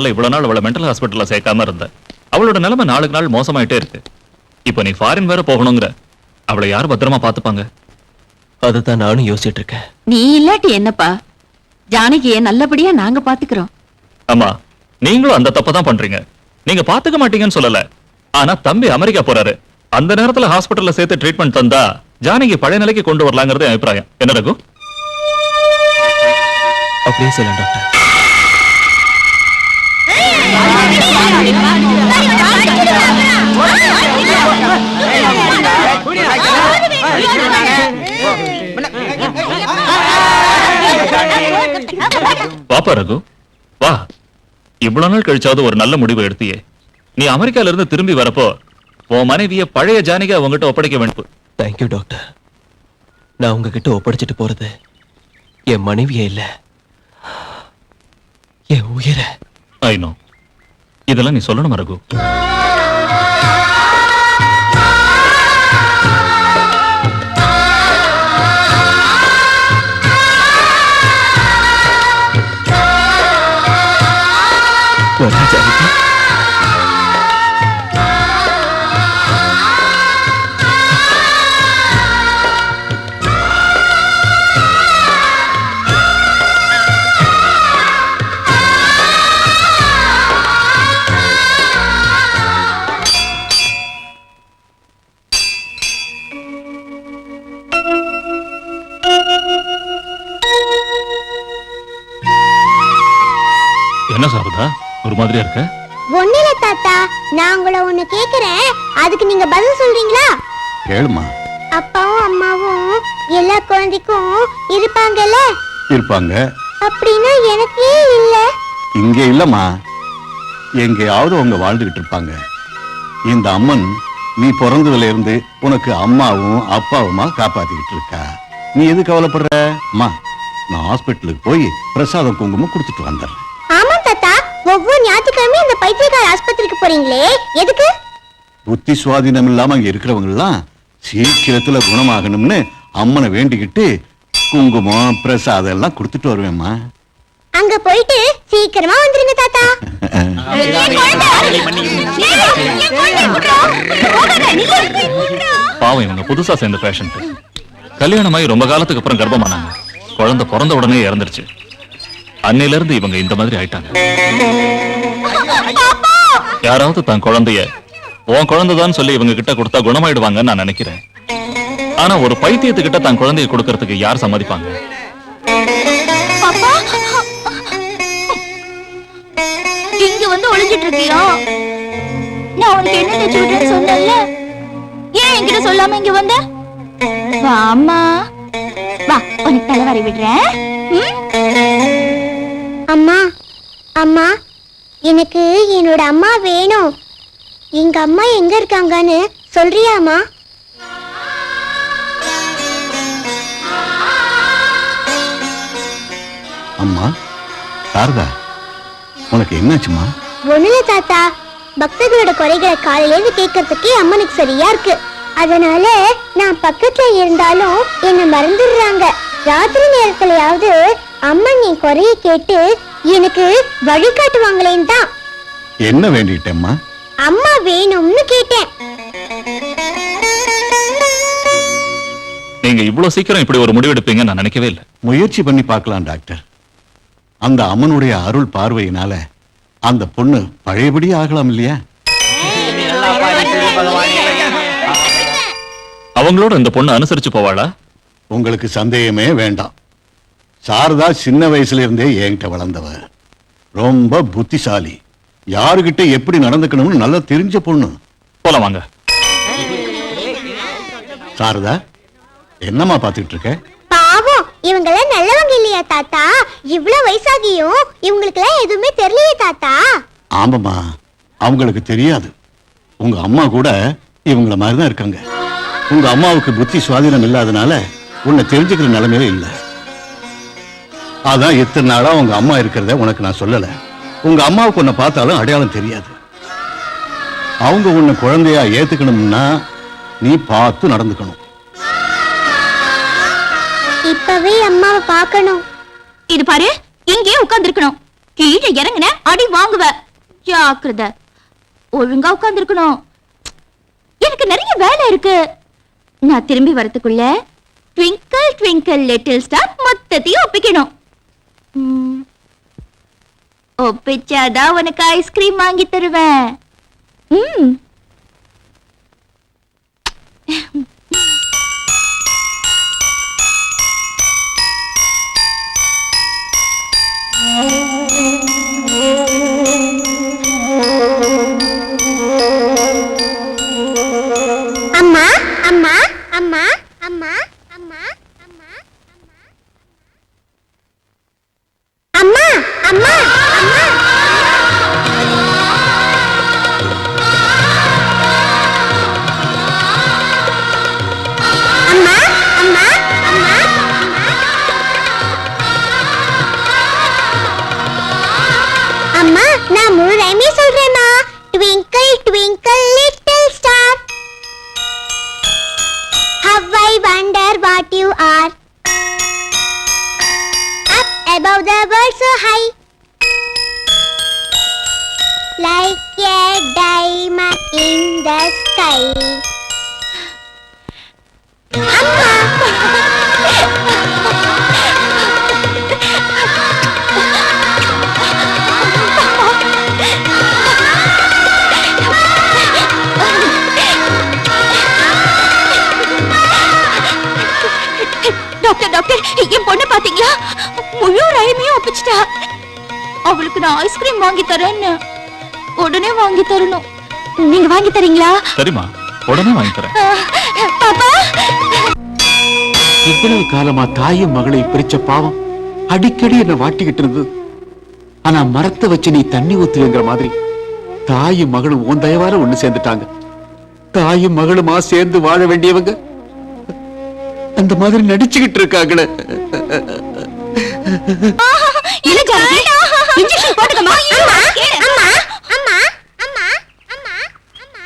அதனால இவ்வளவு நாள் அவளை மென்டல் ஹாஸ்பிட்டல்ல சேர்க்காம இருந்த. அவளோட நிலைமை நாளுக்கு நாள் மோசமாயிட்டே இருக்கு. இப்போ நீ ஃபாரின் வேற போகணுங்கிற. அவளை யார் பத்திரமா பாத்துப்பாங்க அதுதான் நானும் யோசிச்சுட்டு இருக்கேன். நீ இல்லாட்டி என்னப்பா? ஜானகிய நல்லபடியா நாங்க பாத்துக்கிறோம் அம்மா நீங்களும் அந்த தப்பை தான் பண்றீங்க. நீங்க பாத்துக்க மாட்டீங்கன்னு சொல்லல. ஆனா தம்பி அமெரிக்கா போறாரு. அந்த நேரத்துல ஹாஸ்பிட்டல்ல சேர்த்து ட்ரீட்மெண்ட் தந்தா ஜானகி பழைய நிலைக்கு கொண்டு வரலாங்கிறது அபிப்பிராயம். என்ன ரகு? அப்படியே சொல்லலாம் டாக்டர் வாப்பா ரகு வா. இவ்வளவு நாள் கழிச்சாவது ஒரு நல்ல முடிவு எடுத்தியே. நீ அமெரிக்கால இருந்து திரும்பி வரப்போ உன் மனைவிய பழைய ஜானகி உங்ககிட்ட ஒப்படைக்க வேண்டும் தேங்க்யூ டாக்டர் நான் உங்ககிட்ட ஒப்படைச்சிட்டு போறது என் மனைவியே இல்ல. என் உயிரை. ஐ நோ இதெல்லாம் நீ சொல்லணும் ரகு? மாதிரியா இருக்க? ஒண்ணுல தாத்தா நான் உங்களை ஒண்ணு கேக்குறேன். அதுக்கு நீங்க பதில் சொல்றீங்களா? கேளுமா. அப்பாவும் அம்மாவும் எல்லா குழந்தைக்கும் இருப்பாங்கல்ல? இருப்பாங்க. அப்படின்னா எனக்கு இல்ல. இங்க இல்லம்மா. எங்கேயாவது அவங்க வாழ்ந்துகிட்டு இருப்பாங்க. இந்த அம்மன் நீ பிறந்ததுல இருந்து உனக்கு அம்மாவும் அப்பாவுமா காப்பாத்திக்கிட்டு இருக்கா. நீ எது கவலைப்படுற? அம்மா நான் ஹாஸ்பிட்டலுக்கு போய் பிரசாதம் குங்குமம் கொடுத்துட்டு வந்துடுறேன். ஆமா தாத்தா. ஒவ்வொரு ஞாயிற்றுக்கிழமையும் இந்த பைத்தியக்கார ஆஸ்பத்திரிக்கு போறீங்களே எதுக்கு புத்தி சுவாதீனம் இல்லாம அங்க இருக்கிறவங்க எல்லாம் சீக்கிரத்துல குணமாகணும்னு அம்மனை வேண்டிக்கிட்டு குங்குமம் பிரசாதம் எல்லாம் கொடுத்துட்டு வருவேம்மா அங்க போயிட்டு சீக்கிரமா வந்துருங்க தாத்தா பாவம் இவங்க புதுசா சேர்ந்த பேஷண்ட் கல்யாணமாகி ரொம்ப காலத்துக்கு அப்புறம் கர்ப்பமானாங்க குழந்தை பிறந்த உடனே இறந்துருச்சு அன்னையில இருந்து இவங்க இந்த மாதிரி ஆயிட்டாங்க. யாராவது தன் குழந்தைய உன் குழந்தைதான் சொல்லி இவங்க கிட்ட கொடுத்தா குணமாயிடுவாங்கன்னு நான் நினைக்கிறேன். ஆனா ஒரு பைத்தியத்துக்கிட்ட தன் குழந்தைய கொடுக்கறதுக்கு யார் சம்மதிப்பாங்க? இங்க வந்து ஒளிஞ்சிட்டு இருக்கியா? நான் உனக்கு என்ன தைச்சு விட்டேன்னு சொன்னேன்ல. ஏன் என்கிட்ட சொல்லாம இங்க வந்த? வாம்மா வா உனக்கு தலைவரை விடுறேன்? அம்மா அம்மா எனக்கு என்னோட அம்மா வேணும். எங்க அம்மா எங்க இருக்காங்கன்னு சொல்றியாமா அம்மா சாரதா உனக்கு என்னாச்சுமா ஒண்ணுல தாத்தா பக்தர்களோட குறைகளை காலையில இருந்து கேட்கறதுக்கே அம்மனுக்கு சரியா இருக்கு. அதனால நான் பக்கத்துல இருந்தாலும் என்ன மறந்துடுறாங்க. ராத்திரி நேரத்துலயாவது அம்மன் என் குறைய கேட்டு எனக்கு வழிகாட்டுவாங்களேன்னு தான். என்ன வேண்டிட்டேம்மா அம்மா? வேணும்னு கேட்டேன். நீங்க இவ்வளவு சீக்கிரம் இப்படி ஒரு முடிவெடுப்பீங்கன்னு நான் நினைக்கவே இல்லை. முயற்சி பண்ணி பார்க்கலாம் டாக்டர். அந்த அம்மனுடைய அருள் பார்வையினால அந்த பொண்ணு பழையபடி ஆகலாம் இல்லையா? அவங்களோட இந்த பொண்ணு அனுசரிச்சு போவாளா? உங்களுக்கு சந்தேகமே வேண்டாம். சாரதா சின்ன வயசுல இருந்தே என்கிட்ட வளர்ந்தவ. ரொம்ப புத்திசாலி. யாருகிட்ட எப்படி நடந்துக்கணும்னு நல்லா தெரிஞ்ச பொண்ணு. போலாம் வாங்க. சாரதா என்னம்மா பார்த்துட்டு இருக்க பாவம் இவங்க எல்லாம் நல்லவங்க இல்லையா தாத்தா? இவ்ளோ வயசாகியும் இவங்களுக்கு எல்லாம் எதுவுமே தெரியலையே தாத்தா. ஆமாம்மா அவங்களுக்கு தெரியாது. உங்க அம்மா கூட இவங்கள மாதிரி தான் இருக்காங்க. உங்க அம்மாவுக்கு புத்தி சுவாதீனம் இல்லாதனால உன்னை தெரிஞ்சுக்கிற நிலைமையில இல்ல. அதான் இத்தனை நாளா உங்க அம்மா இருக்கிறத உனக்கு நான் சொல்லல. உங்க அம்மாவுக்கு உன்னை பார்த்தாலும் அடையாளம் தெரியாது. அவங்க உன்னை குழந்தையா ஏத்துக்கணும்னா நீ பார்த்து நடந்துக்கணும். இப்பவே அம்மாவை பார்க்கணும். இது பாரு இங்கேயே உட்கார்ந்து இருக்கணும் கீழே இறங்குன அடி வாங்குவ. ஜாக்கிரத. ஒழுங்கா உட்கார்ந்துருக்கணும். எனக்கு நிறைய வேலை இருக்கு. நான் திரும்பி வரத்துக்குள்ள ட்விங்கிள் ட்விங்கிள் லிட்டில் ஸ்டார் மொத்தத்தையும் ஒப்பிக்கணும். ஒப்பிச்சாதான் உனக்கு ஐஸ்கிரீம் வாங்கி தருவேன். ம். lại bao ra với sớ hay. Like a diamond in the sky Dokter dokter, hijim pun apa tinggal? முழு ரயமையும் ஒப்பிச்சிட்டா. அவளுக்கு நான் ஐஸ்கிரீம் வாங்கி தரேன்னு உடனே வாங்கி தரணும். நீங்க வாங்கி தரீங்களா? சரிம்மா உடனே வாங்கி தரேன். பாப்பா! இவ்வளவு காலமா தாயும் மகளையும் பிரிச்ச பாவம் அடிக்கடி என்ன வாட்டிக்கிட்டு இருந்தது. ஆனா மரத்தை வச்சு நீ தண்ணி ஊத்துவேங்கிற மாதிரி தாயும் மகளும் உன் தயவால ஒண்ணு சேர்ந்துட்டாங்க. தாயும் மகளுமா சேர்ந்து வாழ வேண்டியவங்க அந்த மாதிரி நடிச்சுக்கிட்டு இருக்காங்களே. இல்ல ஜானகி இன்ஜெக்ஷன் போட்டுக்கமா அம்மா அம்மா அம்மா அம்மா அம்மா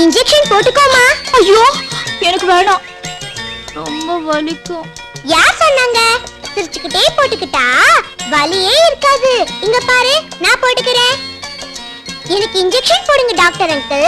இன்ஜெக்ஷன் போட்டுக்கோமா ஐயோ எனக்கு வேணாம். ரொம்ப வலிக்கும். யார் சொன்னாங்க? சிரிச்சுக்கிட்டே போட்டுக்கிட்டா? வலியே இருக்காது. இங்க பாரு நான் போட்டுக்கிறேன். எனக்கு இன்ஜெக்ஷன் போடுங்க டாக்டர் அங்கிள்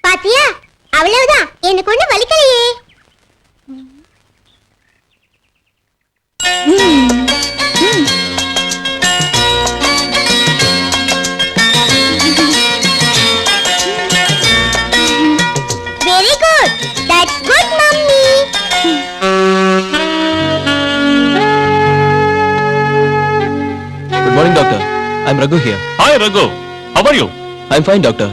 பாத்தியா? அவ்வளவுதான். எனக்கு ஒண்ணு வலிக்கலையே. I'm Raghu here hi Raghu how are you I'm fine doctor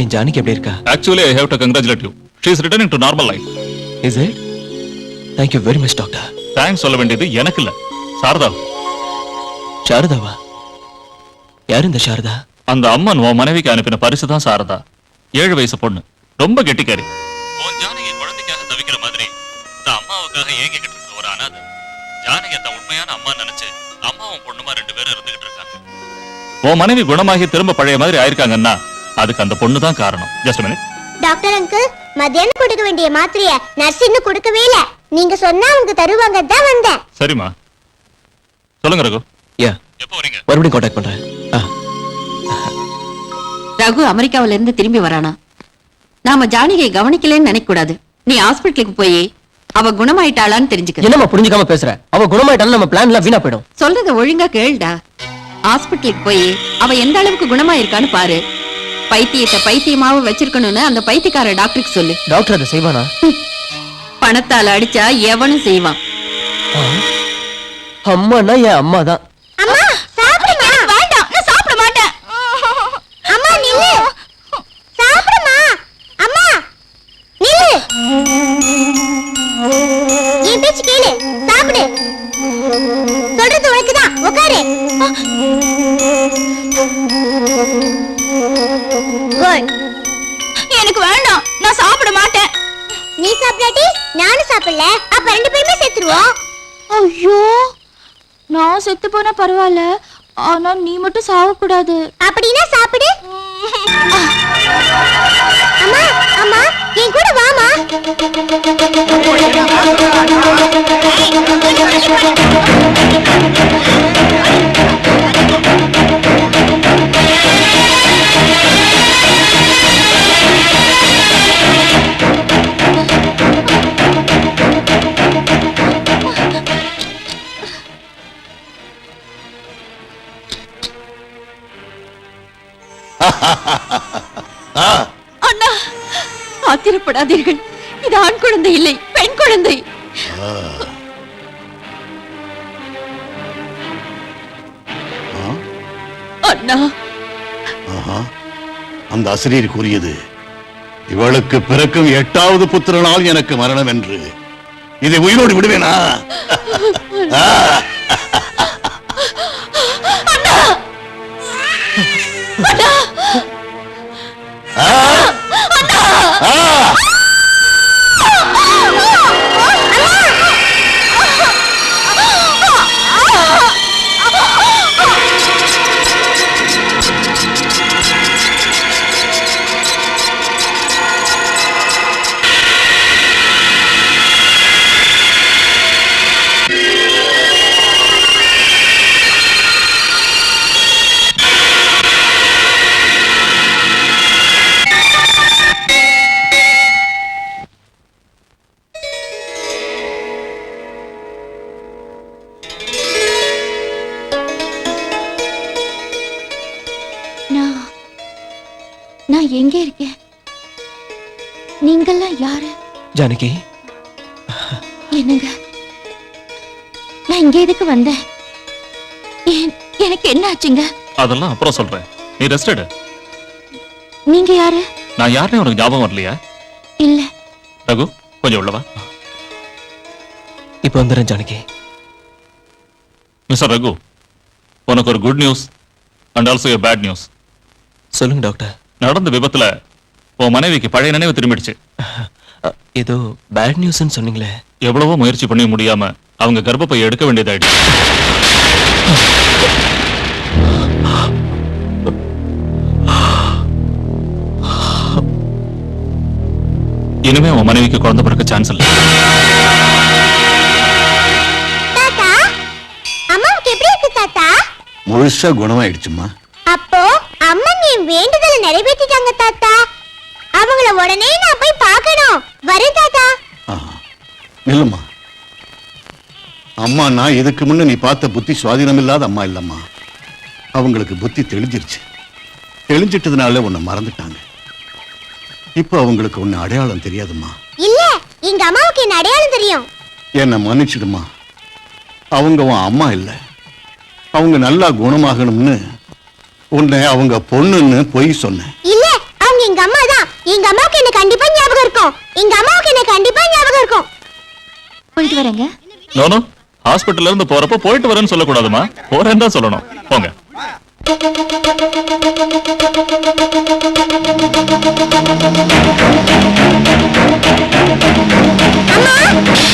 என் ஜானிக்கு எப்படி இருக்கா? Actually I have to congratulate you she is returning to normal life is it thank you very much doctor thanks சொல்ல வேண்டியது எனக்கு இல்ல. சாரதா. சாரதாவா? யார் இந்த சாரதா? அந்த அம்மன் உன் மனைவிக்கு அனுப்பின பரிசு தான் சாரதா. ஏழு வயசு பொண்ணு. ரொம்ப கெட்டிக்காரி. உன் ஜானகி குழந்தைக்காக தவிக்கிற மாதிரி இந்த அம்மாவுக்காக ஏங்கிக்கிட்டு இருக்க ஒரு அனாதை. ஜானகி தன் உண்மையான அம்மா நினைச்சு உன் மனைவி குணமாகி திரும்ப பழைய மாதிரி ஆயிருக்காங்கன்னா அதுக்கு அந்த பொண்ணு தான் காரணம் ஜஸ்ட் மினிட் டாக்டர் அங்கிள் மத்தியானம் கொடுக்க வேண்டிய மாத்திரைய நர்ஸ் இன்னும் கொடுக்கவே இல்ல. நீங்க சொன்னா அவங்க தருவாங்க தான் வந்தேன். சரிம்மா. சொல்லுங்க ரகு. யா. எப்போ வரீங்க? மறுபடியும் காண்டாக்ட் பண்றேன். ரகு அமெரிக்காவில இருந்து திரும்பி வரானா? நாம ஜானகியை கவனிக்கலன்னு நினைக்க கூடாது நீ ஹாஸ்பிட்டலுக்கு போய் அவ குணமாயிட்டாளான்னு தெரிஞ்சுக்க. என்னம்மா புரிஞ்சுக்காம பேசுற? அவ குணமாயிட்டாலும் நம்ம பிளான் எல்லாம் வீணா போயிடும். சொல்றத ஒழுங்கா கேளுடா. ஹாஸ்பிட்டலுக்கு போய் அவ எந்த அளவுக்கு குணமாயிருக்கான்னு பாரு. பைத்தியத்தை பைத்தியமாவும் வச்சிருக்கணும்னு அந்த பைத்தியக்கார டாக்டருக்கு சொல்லு. டாக்டர் அதை செய்வானா? பணத்தால அடிச்சா எவனும் செய்வான். அம்மானா என் அம்மா தான் சாப்பிடாட்டி நானும் சாப்பிடல. அப்ப ரெண்டு பேருமே செத்துருவோம். ஐயோ நான் செத்து போனா பரவாயில்ல. ஆனா நீ மட்டும் சாவக்கூடாது. அப்படின்னா சாப்பிடு. அம்மா அம்மா என் கூட வாமா ஆத்திரப்படாதீர்கள் இது ஆண் குழந்தை இல்லை பெண் குழந்தை அண்ணா. அந்த அசிரியர் கூறியது இவளுக்கு பிறக்கும் எட்டாவது புத்திரனால் எனக்கு மரணம் என்று இதை உயிரோடு விடுவேனா. ஆ. ஜானகி. என்னங்க? நான் இங்க எதுக்கு வந்தேன்? ஏன் எனக்கு என்ன ஆச்சுங்க? அதெல்லாம் அப்புறம் சொல்றேன். நீ ரெஸ்ட் எடு. நீங்க யாரு? நான் யாருன்னு உனக்கு ஞாபகம் வரலையா? இல்ல. ரகு கொஞ்சம் உள்ளவா? இப்போ வந்துடுறேன் ஜானகி. மிஸ்டர் ரகு உனக்கு ஒரு good news and also a bad news சொல்லுங்க டாக்டர். நடந்த விபத்துல உன் மனைவிக்கு பழைய நினைவு திரும்பிடுச்சு. ஏதோ பேட் நியூஸ்னு சொன்னீங்களே. எவ்வளவோ முயற்சி பண்ணி முடியாம அவங்க கர்ப்பப்பை எடுக்க வேண்டியதாயிடுச்சு. இனிமே உன் மனைவிக்கு குழந்தை பிறக்க சான்ஸ் இல்லை. தாத்தா அம்மாவுக்கு எப்படி இருக்கு தாத்தா? முழுசா குணமாயிடுச்சுமா அப்போ அம்மன் என் வேண்டுதலை நிறைவேற்றிட்டாங்க தாத்தா. அவங்கள உடனே நான் போய் பார்க்கணும். வரேன் தாத்தா. ஆஹா. நில்லும்மா அம்மா நான் இதுக்கு முன்ன நீ பார்த்த புத்தி சுவாதீனம் இல்லாத அம்மா இல்லம்மா. அவங்களுக்கு புத்தி தெளிஞ்சிருச்சு. தெளிஞ்சிட்டதுனால உன்னை மறந்துட்டாங்க. இப்போ அவங்களுக்கு உன்னை அடையாளம் தெரியாதும்மா. இல்ல எங்க அம்மாவுக்கு என்ன அடையாளம் தெரியும்? என்னை மன்னிச்சிடுமா அவங்க உன் அம்மா இல்லை. அவங்க நல்லா குணமாகணும்னு உன்னை அவங்க பொண்ணுன்னு பொய் சொன்னேன். இல்ல அவங்க எங்க அம்மா எங்க அம்மாவுக்கு என்ன கண்டிப்பா ஞாபகம் இருக்கும்? எங்க அம்மாவுக்கு என்ன கண்டிப்பா ஞாபகம் இருக்கும்? போயிட்டு வரேங்க. நோனோ ஹாஸ்பிட்டல்ல இருந்து போறப்ப போயிட்டு வரேன்னு சொல்லக்கூடாதுமா? போறேன்னு தான் சொல்லணும். போங்க. அம்மா?